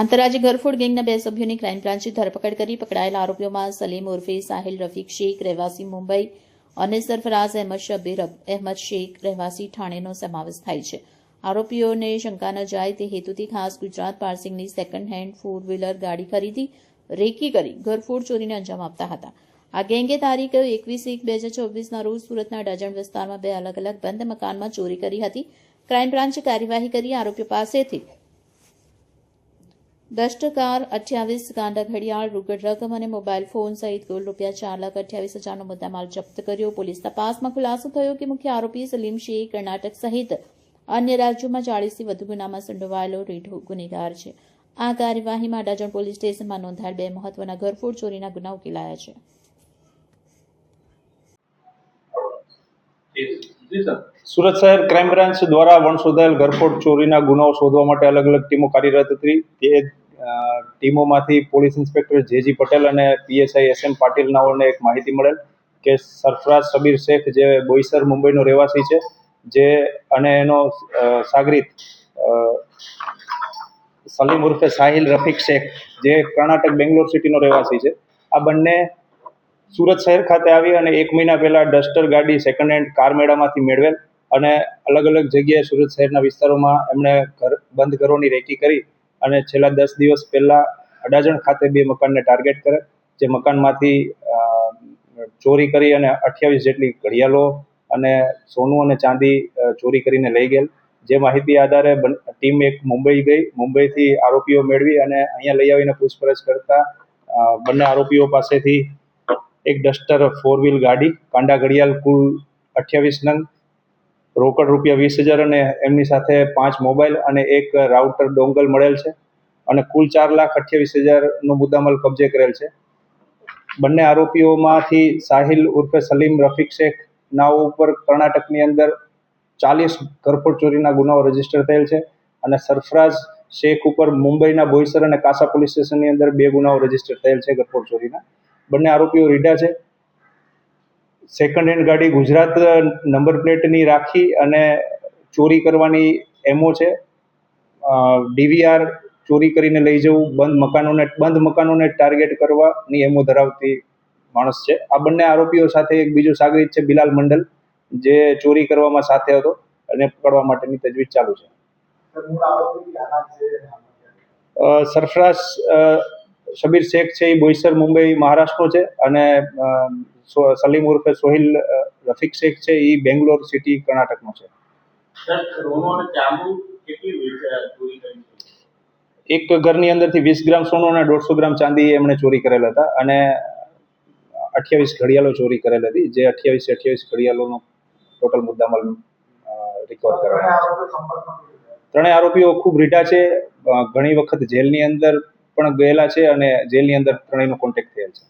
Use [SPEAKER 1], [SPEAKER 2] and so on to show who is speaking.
[SPEAKER 1] આંતરરાજ્ય ઘરફોડ ગેંગના બે સભ્યોની ક્રાઇમ બ્રાન્ચે ધરપકડ કરી, પકડાયેલા આરોપીઓમાં સલીમ ઉર્ફે સાહિલ રફીક શેખ, રહેવાસી મુંબઈ, અને સરફરાઝ અહેમદ શબીર અહેમદ શેખ, રહેવાસી ઠાણેનો સમાવેશ થાય છે. આરોપીઓને શંકા ન જાય તે હેતુથી ખાસ ગુજરાત પાર્સિંગની સેકન્ડ હેન્ડ ફોર વ્હીલર ગાડી ખરીદી, રેકી કરી ઘરફોડ ચોરીને અંજામ આપતા હતા. આ ગેંગે તારીખ એકવીસ એક બે હજાર ચોવીસના રોજ સુરતના ડજણ વિસ્તારમાં બે અલગ અલગ બંધ મકાનમાં ચોરી કરી હતી. ક્રાઇમ બ્રાન્ચે કાર્યવાહી કરી આરોપીઓ પાસેથી દસ કાર અઠ્યાવીસ ગાંડા ઘડિયાળ રોકડ રકમ અને મોબાઈલ ફોન સહિત કુલ રૂપિયા ચાર લાખ અઠ્યાવીસ હજારનો મુદ્દામાલ જપ્ત કર્યો. પોલીસ તપાસમાં ખુલાસો થયો કે મુખ્ય આરોપી સલીમ શેખ કર્ણાટક સહિત અન્ય રાજ્યોમાં ચાળીસથી વધુ ગુનામાં સંડોવાયેલો રીઢો ગુનેગાર છે. આ કાર્યવાહીમાં અડાજણ પોલીસ સ્ટેશનમાં નોંધાયેલ બે મહત્વના ઘરફોડ ચોરીના ગુના ઉકેલાયા છે.
[SPEAKER 2] સુરત શહેર ક્રાઇમ બ્રાન્ચ દ્વારા વણ શોધાયેલ ઘરફોડ ચોરીના ગુનાઓ શોધવા માટે અલગ અલગ ટીમો કાર્યરત હતી. તે ટીમોમાંથી police inspector J G Patel અને પીએસઆઈ એસ એમ પાટીલ નાઓને એક માહિતી મળેલ કે સરફરાજ સબીર શેખ જે બોઈસર મુંબઈનો રહેવાસી છે, જે અને એનો સાગરીત સલીમ ઉર્ફે સાહિલ રફીક શેખ, જે કર્ણાટક બેંગ્લોર સિટીનો રહેવાસી છે. આ બંને સુરત શહેર ખાતે આવી અને એક મહિના પહેલા ડસ્ટર ગાડી સેકન્ડ હેન્ડ કાર મેળામાંથી મેળવેલ અને અલગ અલગ જગ્યાએ સુરત શહેરના વિસ્તારોમાં એમણે ઘર, બંધ ઘરોની રેકી કરી અને છેલ્લા દસ દિવસ પહેલા અડાજણ ખાતે બે મકાનને ટાર્ગેટ કરે, જે મકાનમાંથી ચોરી કરી અને અઠ્યાવીસ જેટલી ઘડિયાળો અને સોનું અને ચાંદી ચોરી કરીને લઈ ગયેલ. જે માહિતી આધારે ટીમ એક મુંબઈ ગઈ, મુંબઈથી આરોપીઓ મેળવી અને અહીંયા લઈ આવીને પૂછપરછ કરતા બંને આરોપીઓ પાસેથી એક ડસ્ટર ફોર વ્હીલ ગાડી, કાંડા ઘડિયાળ કુલ અઠ્યાવીસ નંગ રોકડ રૂપિયા વીસ હજાર અને એમની સાથે પાંચ મોબાઈલ અને એક રાઉટર ડોંગલ મળેલ છે અને કુલ ચાર લાખ અઠ્યાવીસ હજારનો મુદ્દામાલ કબજે કરેલ છે. બંને આરોપીઓમાંથી સાહિલ ઉર્ફે સલીમ રફીક શેખ નાઓ ઉપર કર્ણાટકની અંદર ચાલીસ ઘરફોડ ચોરીના ગુનાઓ રજિસ્ટર થયેલ છે અને સરફરાજ શેખ ઉપર મુંબઈના બોઈસર અને કાસા પોલીસ સ્ટેશનની અંદર બે ગુનાઓ રજિસ્ટર થયેલ છે ઘરફોડ ચોરીના. બંને આરોપીઓ રીઢા છે. સેકન્ડ હેન્ડ ગાડી ગુજરાત નંબર પ્લેટની રાખી અને ચોરી કરવાની એમો છે. ડીવીઆર ચોરી કરીને લઈ જવું બંધ મકાનોને બંધ મકાનોને ટાર્ગેટ કરવાની એમો ધરાવતી માણસ છે. આ બંને આરોપીઓ સાથે એક બીજો સાગરીત છે બિલાલ મંડલ જે ચોરી કરવામાં સાથે હતો અને પકડવા માટેની તજવીજ ચાલુ છે. સરફરાઝ શબીર શેખ છે એ બોઈસર મુંબઈ મહારાષ્ટ્રનો છે અને સલીમ ઉર્ફે સોહિલ રફીક શેખ છે એ બેંગ્લોર સિટી કર્ણાટકનો છે. એક ઘરની અંદરથી વીસ ગ્રામ સોનું અને દોઢસો ગ્રામ ચાંદી એમણે ચોરી કરેલા હતા અને અઠ્યાવીસ ઘડિયાળો ચોરી કરેલ હતી જે અઠ્યાવીસ અઠ્યાવીસ ઘડિયાળોનો ટોટલ મુદ્દામાલ રિકવર
[SPEAKER 3] આરોપી
[SPEAKER 2] ત્રણેય આરોપીઓ ખૂબ રીઢા છે ઘણી વખત જેલની અંદર પણ ગયેલા છે અને જેલની અંદર ત્રણેયનો કોન્ટેક્ટ થયેલ છે.